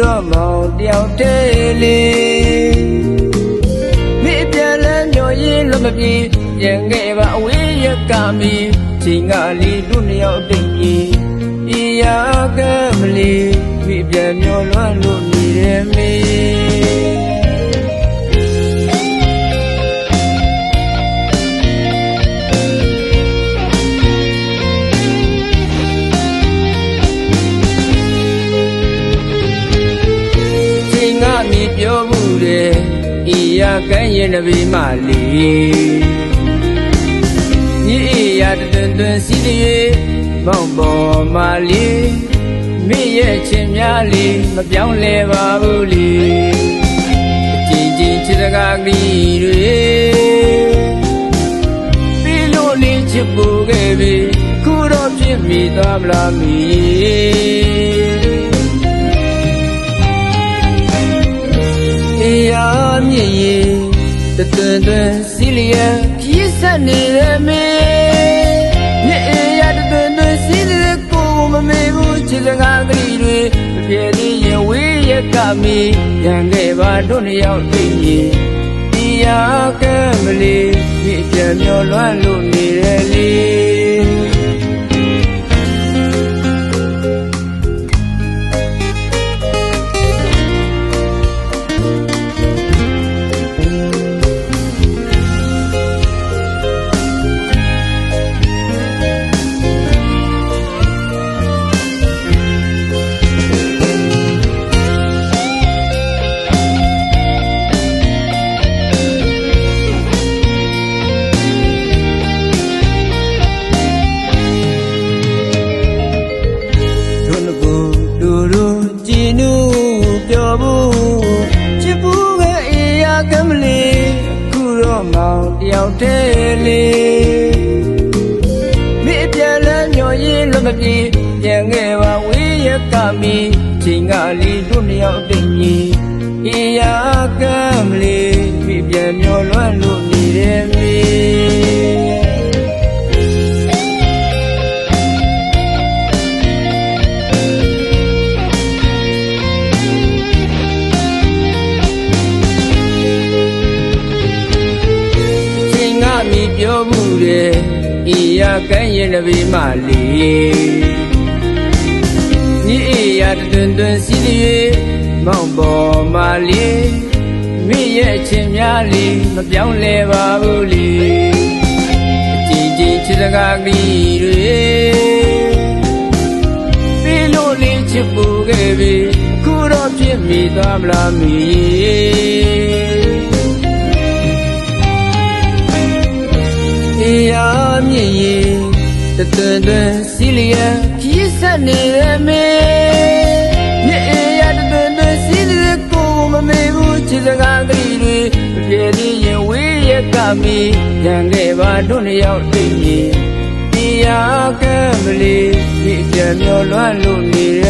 ယောက်တည်းလေးမိပြန်လဲညော်ရင်လွတ်မပြေပြန်ခဲ့ပါအဝေးရကမီချိန်ကလေးတို့နှစ်ယောက်တိတ်ကြီးဤရာကမလေးမိပြန်မျောလွမ်းလို့နေတယ်မေ ပြောမှုတဲ့ဤရာကဲရင်တပီမလေးညီဤရာတတွင်တွင်စီးတွေမောင်ပေါ်မလေးမိရဲ့ချင်းများလေးမပြောင်းလဲပါဘူးလေအချင်းချင်းချစ်စကားကလေးတွေပြီးလို့လေးချစ်ဖို့ခဲ့ပြီခုတော့ဖြစ်မိသွားမလားမီ မြင့်ရင်တသွန်သွန်စီလျက်ခီးဆက်နေရမေမြင့်အေးရတသွန်သွန်စီလျက်ကိုယ်မမေဘူးချစ်စကားကလေးတွေမပြေသေးရင်ဝေးရကမီရန်ခဲ့ပါတို့နှစ်ယောက်သိရင်ဒီရာကဲမလေးမြင့်ပြန်မျောလွမ်းလို့နေရလေ ပြောဘူးချစ်ဘူးပဲအေးရကမလေးခုတော့မောင်တယောက်တည်းလေးမိအပြန်လဲညော်ရင်လွတ်မပြေပြန်ခဲ့ပါဝေးရကမီချိန်ကလေးတို့နှစ်ယောက်တည်းညီအေးရ ပြောမှုတဲ့ဤရာကဲရင်တပီမလေးညီဤရာတတွင်တွင်စီးတွေမောင်ပေါ်မလေးမိရဲ့အချင်းများလေးမပြောင်းလဲပါဘူးလေအကြည်ကြည်ချစ်စကားကလေးတွေပြီးလို့လေးချစ်ပူခဲ့ပြီခုတော့ဖြစ်မိသွားမလားမီ ရမြင့်ရင်တသွန်သွန်စီလျက်ခီးဆက်နေရမေမြင့်အေးရတသွန်သွန်စီလျက်ကိုမမေဘူးချစ်စကားကလေးတွေမပြေသေးရင်ဝေးရကမီရန်ခဲ့ပါတို့နှစ်ယောက်သိရင်ဒီရာကဲမလေးဒီအပြမျောလွမ်းလို့နေရလေ